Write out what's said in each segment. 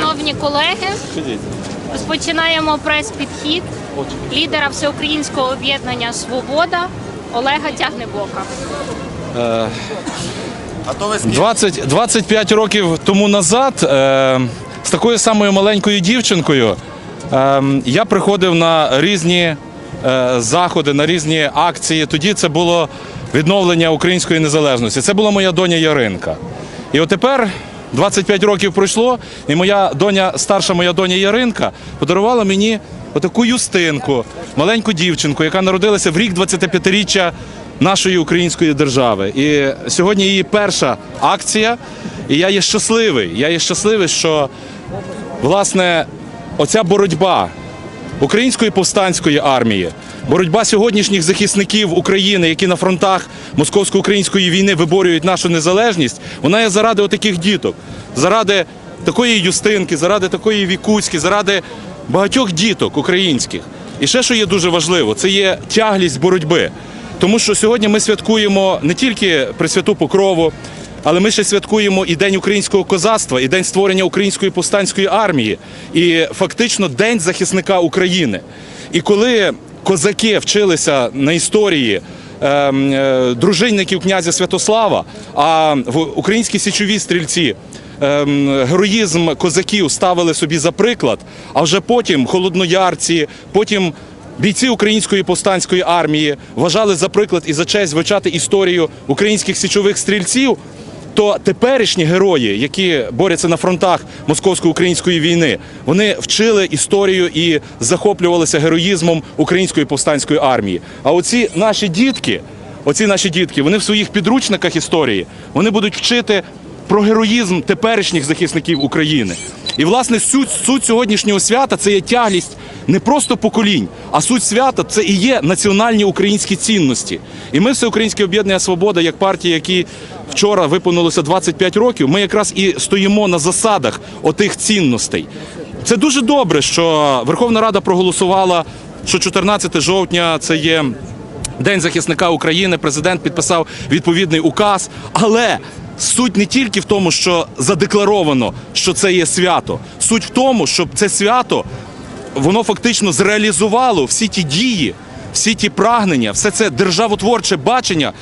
Шановні колеги, розпочинаємо прес-підхід лідера всеукраїнського об'єднання Свобода Олега Тягнебока. А то ви 20, 25 років тому назад е, з такою самою маленькою дівчинкою е, я приходив на різні е, заходи, на різні акції. Тоді це було відновлення української незалежності. Це була моя доня Яринка. І от тепер 25 років пройшло, і моя доня, старша моя доня Яринка подарувала мені отаку юстинку, маленьку дівчинку, яка народилася в рік 25-річчя нашої української держави. І сьогодні її перша акція. І я є щасливий. Я є щасливий, що власне оця боротьба української повстанської армії, боротьба сьогоднішніх захисників України, які на фронтах московсько-української війни виборюють нашу незалежність, вона є заради отаких діток, заради такої юстинки, заради такої вікуськи, заради багатьох діток українських. І ще що є дуже важливо, це є тяглість боротьби. Тому що сьогодні ми святкуємо не тільки Пресвяту Покрову, але ми ще святкуємо і День українського козацтва, і День створення української повстанської армії, і фактично День захисника України. І коли козаки вчилися на історії ем, е, дружинників князя Святослава, а українські січові стрільці ем, героїзм козаків ставили собі за приклад, а вже потім холодноярці, потім бійці української повстанської армії вважали за приклад і за честь вивчати історію українських січових стрільців. То теперішні герої, які борються на фронтах московсько-української війни, вони вчили історію і захоплювалися героїзмом української повстанської армії. А оці наші дітки, оці наші дітки, вони в своїх підручниках історії вони будуть вчити про героїзм теперішніх захисників України. І власне суть, суть сьогоднішнього свята це є тяглість не просто поколінь, а суть свята це і є національні українські цінності. І ми, Всеукраїнське об'єднання Свобода, як партія, які вчора виповнилося 25 років, ми якраз і стоїмо на засадах отих цінностей. Це дуже добре, що Верховна Рада проголосувала, що 14 жовтня це є. День захисника України, президент підписав відповідний указ. Але суть не тільки в тому, що задекларовано, що це є свято. Суть в тому, щоб це свято воно фактично зреалізувало всі ті дії, всі ті прагнення, все це державотворче бачення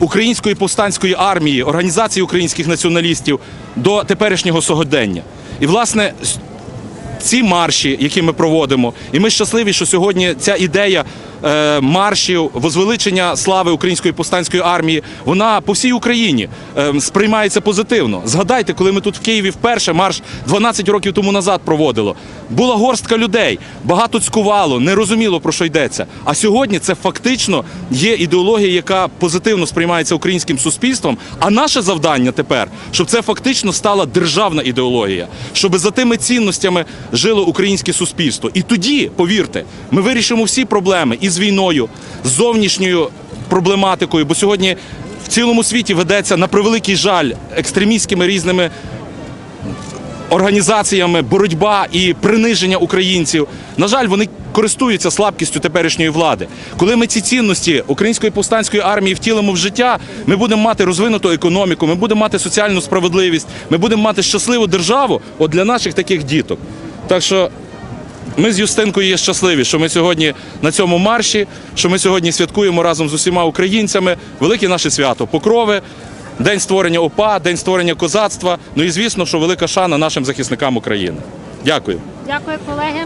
української повстанської армії, організації українських націоналістів до теперішнього сьогодення. І власне ці марші, які ми проводимо, і ми щасливі, що сьогодні ця ідея маршів, возвеличення слави української повстанської армії, вона по всій Україні е, сприймається позитивно. Згадайте, коли ми тут в Києві вперше марш 12 років тому назад проводило. Була горстка людей, багато цькувало, не розуміло про що йдеться. А сьогодні це фактично є ідеологія, яка позитивно сприймається українським суспільством. А наше завдання тепер, щоб це фактично стала державна ідеологія, щоб за тими цінностями жило українське суспільство. І тоді, повірте, ми вирішимо всі проблеми і з війною, з зовнішньою проблематикою, бо сьогодні в цілому світі ведеться на превеликий жаль екстремістськими різними організаціями боротьба і приниження українців. На жаль, вони користуються слабкістю теперішньої влади. Коли ми ці цінності української повстанської армії втілимо в життя, ми будемо мати розвинуту економіку, ми будемо мати соціальну справедливість, ми будемо мати щасливу державу от для наших таких діток. Так що ми з Юстинкою є щасливі, що ми сьогодні на цьому марші, що ми сьогодні святкуємо разом з усіма українцями велике наше свято Покрови, День створення ОПА, День створення козацтва. Ну і звісно, що велика шана нашим захисникам України. Дякую. Дякую, колеги.